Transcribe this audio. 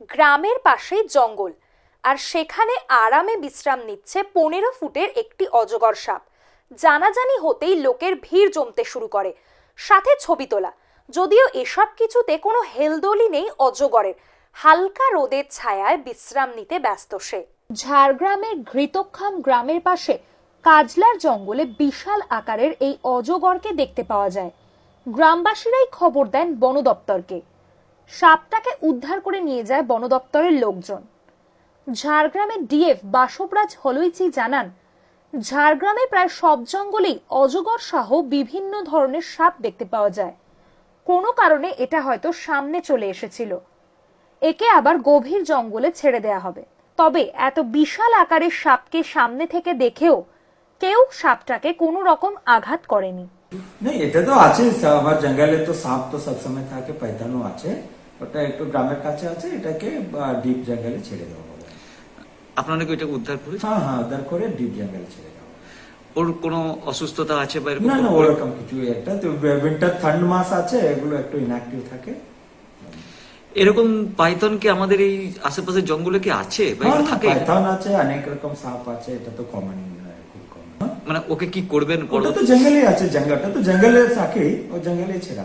গ্রামের পাশেই জঙ্গল। আর সেখানে আরামে বিশ্রাম নিচ্ছে পনেরো ফুটের একটি অজগর সাপ। জানাজানি হতেই লোকের ভিড় জমতে শুরু করে। সাথে ছবি তোলা। যদিও এসব কিছুতে কোনো হেলদোলি নেই অজগরের। হালকা রোদের ছায়ায় বিশ্রাম নিতে ব্যস্ত সে। ঝাড়গ্রামের ঘৃতক্ষাম গ্রামের পাশে কাজলার জঙ্গলে বিশাল আকারের এই অজগরকে দেখতে পাওয়া যায়। গ্রামবাসীরাই খবর দেন বন দপ্তরকে সাপটাকে উদ্ধার করে নিয়ে যায় বন দপ্তরের লোকজন। ঝাড়গ্রামের ডিএফ বাসবরাজ হলুইচি জানান, ঝাড়গ্রামে প্রায় সব জঙ্গলেই অজগর সহ বিভিন্ন ধরনের সাপ দেখতে পাওয়া যায়। কোনো কারণে এটা হয়তো সামনে চলে এসেছিল। একে আবার গভীর জঙ্গলে ছেড়ে দেয়া হবে। তবে এত বিশাল আকারের সাপকে সামনে থেকে দেখেও কেউ সাপটাকে কোনো রকম আঘাত করেনি। নেই এটা তো আছে আমার জঙ্গলে তো সাপ তো সবসময় থাকে আছে ওটা একটু গ্রামের কাছে আছে এটাকে ডিপ জঙ্গলে ছেড়ে দেওয়া হবে আপনারা কি ওইটাকে উদ্ধার করেছেন হ্যাঁ হ্যাঁ উদ্ধার করে ডিপ জঙ্গলে ছেড়ে দেওয়া ওর কোনো অসুস্থতা আছে বা এরকম না না ওরকম কিছু একটা তো উইন্টার ঠান্ড মাস আছে এগুলো একটু ইনঅ্যাক্টিভ থাকে এরকম পাইথন কি আমাদের এই আশেপাশের জঙ্গলে কি আছে বা থাকে পাইথন আছে অনেক রকম সাপ আছে এটা তো কমন মানে ওকে কি করবেন ওটা তো জঙ্গলে আছে জঙ্গলটা তো জঙ্গলে থাকেই ও জঙ্গলে ছেড়া